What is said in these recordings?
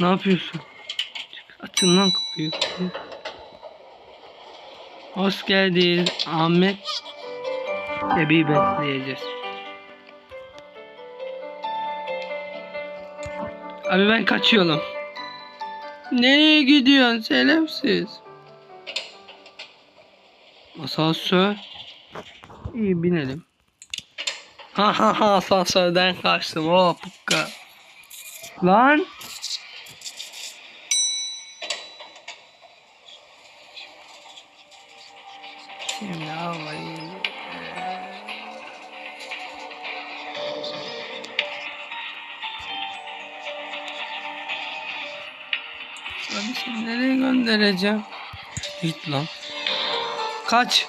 Ne yapıyorsun? Açın lan kapıyı. Hoş geldin Ahmet. Bebeği besleyeceğiz. Abi ben kaçıyorum. Nereye gidiyorsun şerefsiz? Asansör. İyi binelim. Ha ha ha asansörden kaçtım. Oh pukka. Lan. Abi şimdi nereye göndereceğim? Git lan. Kaç.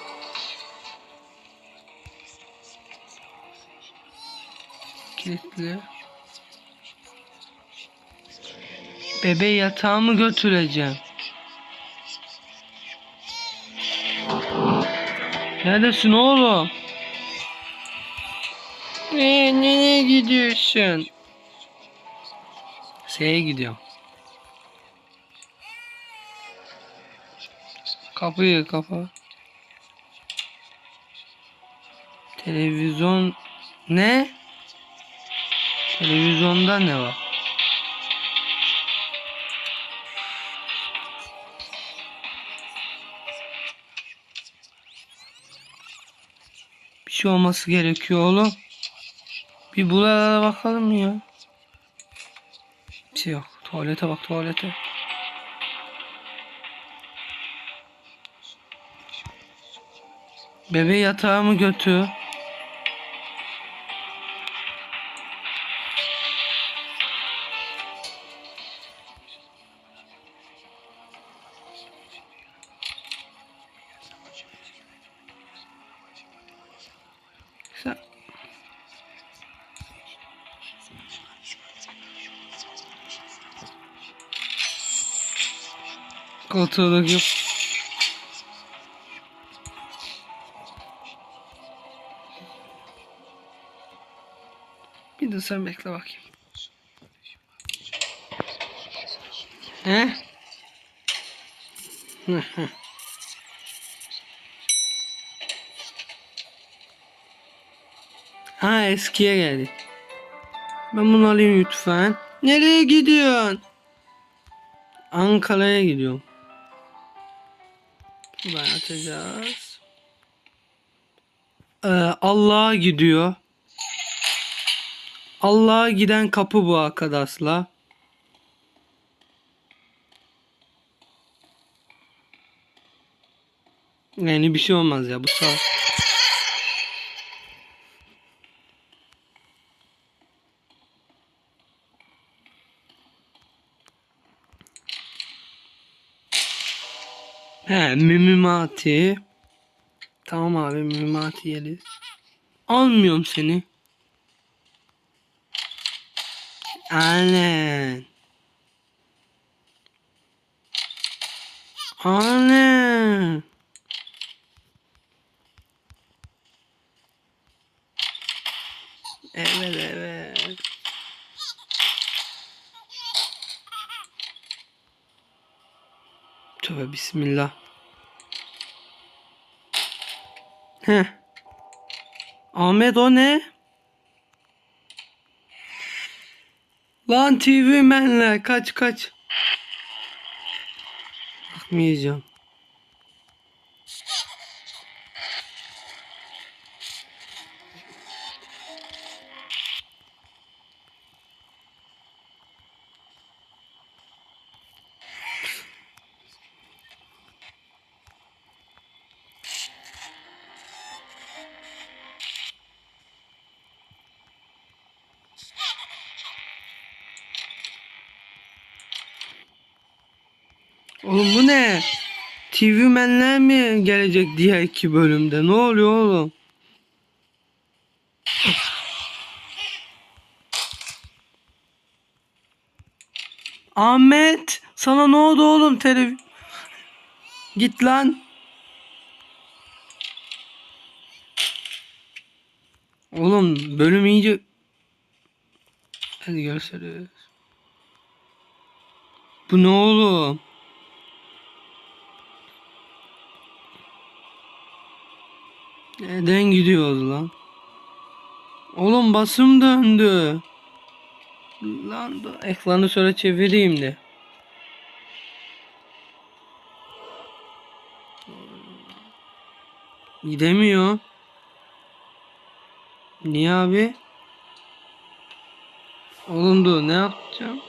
Kilitli. Bebe yatağımı götüreceğim. Neredesin oğlum? Ne, nereye gidiyorsun? Şeye gidiyorum. Kapıyı kapa. Televizyon ne? Televizyonda ne var? Bir şey olması gerekiyor oğlum. Bir buralara bakalım ya? Bir şey yok. Tuvalete bak tuvalete. Bebe yatağımı götür. Sen... Koltuğu yok. Bir de sen bekle bakayım. He? Hı hı. ha eskiye geldi. Ben bunu alayım lütfen. Nereye gidiyorsun? Ankara'ya gidiyorum. Buradan açacağız. Ee, Allah'a gidiyor. Allah'a giden kapı bu arkadaşlar. Yani bir şey olmaz ya bu sağ. He mimimati. Tamam abi mimimati yeriz. Almıyorum seni. Aynen. Aynen. Evet evet. Tövbe bismillah. Heh. Ahmet o ne? Lan TV menler kaç kaç. Bakmayacağım. Oğlum bu ne? TV menler mi gelecek diğer iki bölümde? Ne oluyor oğlum? Ahmet sana ne oldu oğlum telev... Git lan. Oğlum bölüm iyice... Hadi görüşürüz. Bu ne oğlum? Neden gidiyoruz lan? Oğlum basım döndü. Lan dur, ekranı şöyle çevireyim de. Gidemiyor. Niye abi? Oğlum dur ne yapacağım?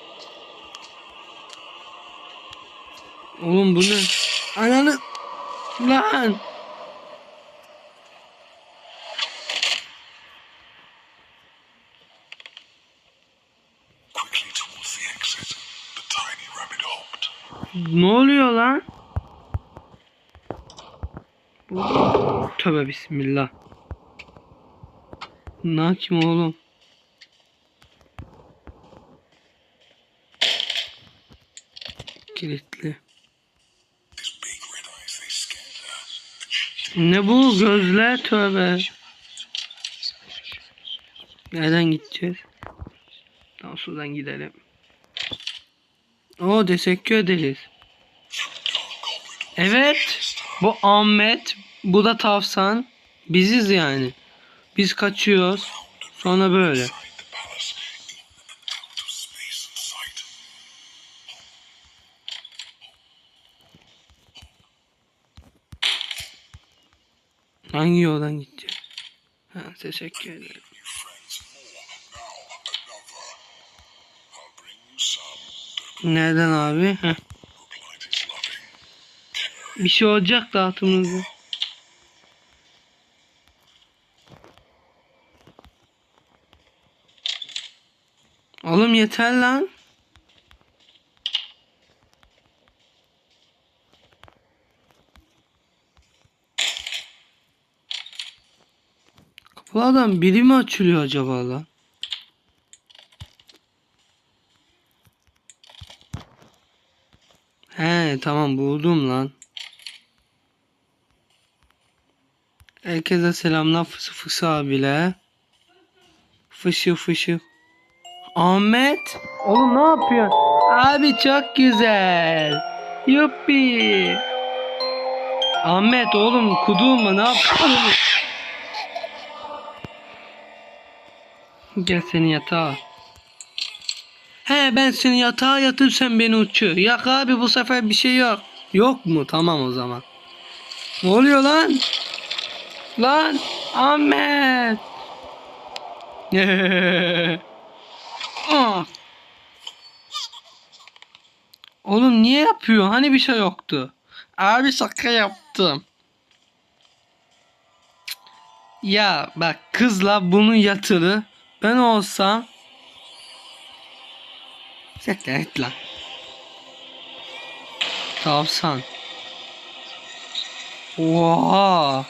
Oğlum bu ne? Ananı lan. Ne oluyor lan? Tövbe bismillah. Ne kim oğlum? Kilitli. Ne bu gözler tövbe. Nereden gideceğiz? Tamam şuradan gidelim. Oo teşekkür ederiz. Evet. Bu Ahmet. Bu da Tavsan. Biziz yani. Biz kaçıyoruz. Sonra böyle. Hangi yoldan gideceğiz? Ha, teşekkür ederim. Nereden abi? Heh. Bir şey olacak dağıtımızda. Oğlum yeter lan. Kapılardan biri mi açılıyor acaba lan? He tamam buldum lan. Herkese selamlar fısı fısı abiler. Fışı fışı. Ahmet. Oğlum ne yapıyorsun? Abi çok güzel. Yuppi. Ahmet oğlum kudurma ne yapıyorsun? Gel seni yatağa. He ben seni yatağa yatır sen beni uçur. Yok abi bu sefer bir şey yok. Yok mu? Tamam o zaman. Ne oluyor lan? Lan Ahmet. Ah. Oğlum niye yapıyor? Hani bir şey yoktu. Abi şaka yaptım. Ya bak kızla bunu yatırı. Ben olsam Siktir et lan. Tavsan. Oha.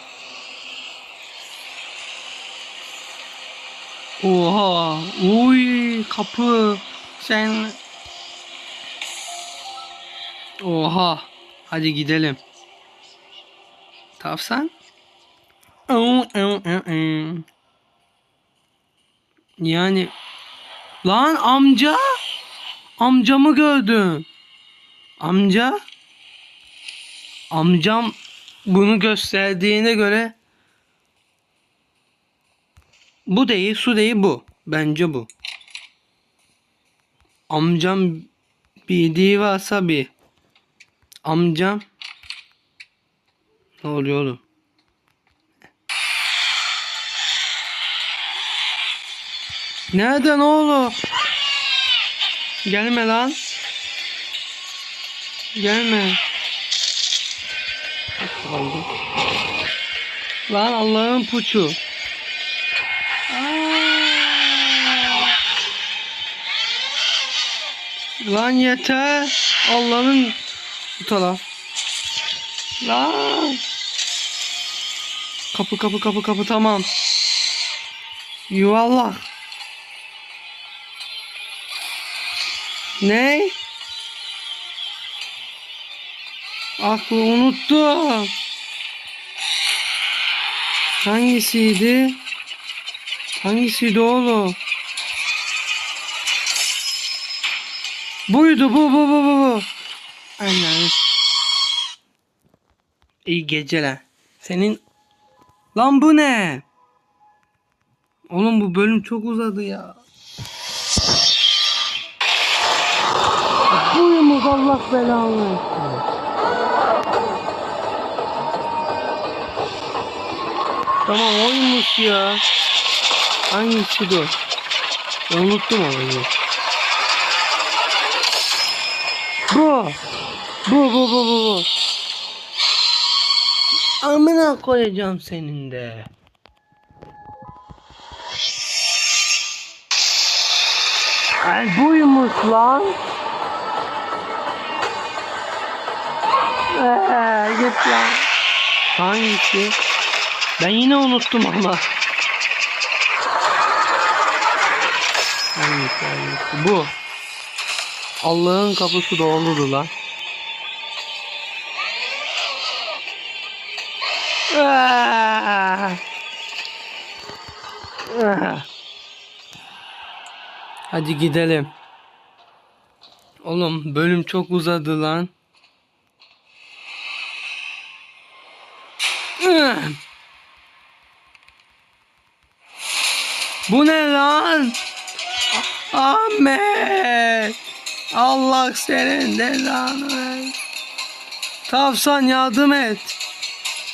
Oha. Uy kapı. Sen. Oha. Hadi gidelim. Tavsan. Yani lan amca amcamı gördüm. Amca amcam bunu gösterdiğine göre bu değil su değil bu. Bence bu. Amcam bildiği varsa bir. Amcam ne oluyor oğlum? Nereden oğlum? Gelme lan. Gelme. Lan Allah'ın puçu. Lan yeter. Allah'ın bu taraf. Lan. Kapı kapı kapı kapı tamam. Yuvarlak. Ne? Aklı unuttum. Hangisiydi? Hangisiydi oğlum? Buydu bu bu bu bu bu. Aynen. İyi geceler. Senin... Lan bu ne? Oğlum bu bölüm çok uzadı ya. Allah belanı. Tamam oymuş ya. Hangisi bu? Ben unuttum onu. Bu. Bu bu bu bu bu. Amına koyacağım senin de. Ay buymuş lan. Ee, git lan. Hangisi? Ben yine unuttum ama. Hangisi hangisi? Bu. Allah'ın kapısı doğruludur lan. Hadi gidelim. Oğlum bölüm çok uzadı lan. Bu ne lan? Ahmet! Allah senin cezanı ver. Tavsan yardım et.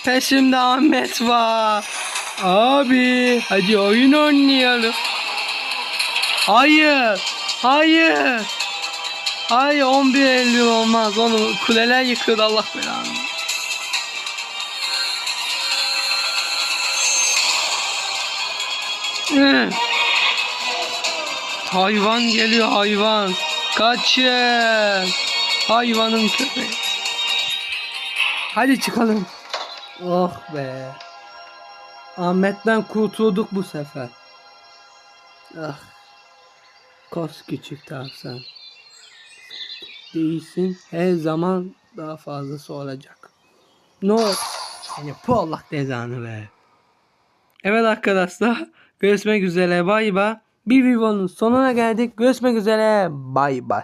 Peşimde Ahmet var. Abi hadi oyun oynayalım. Hayır. Hayır. Hayır 11 Eylül olmaz. Onu kuleler yıkıldı Allah belanı. Hayvan geliyor hayvan. Kaçın. Hayvanın köpeği. Hadi çıkalım. Oh be. Ahmet'ten kurtulduk bu sefer. Ah. Kos küçük tavsan. Değilsin. Her zaman daha fazlası olacak. No. Yani bu Allah cezanı be. Evet arkadaşlar. Görüşmek üzere. Bay bay. Bir videonun sonuna geldik. Görüşmek üzere. Bay bay.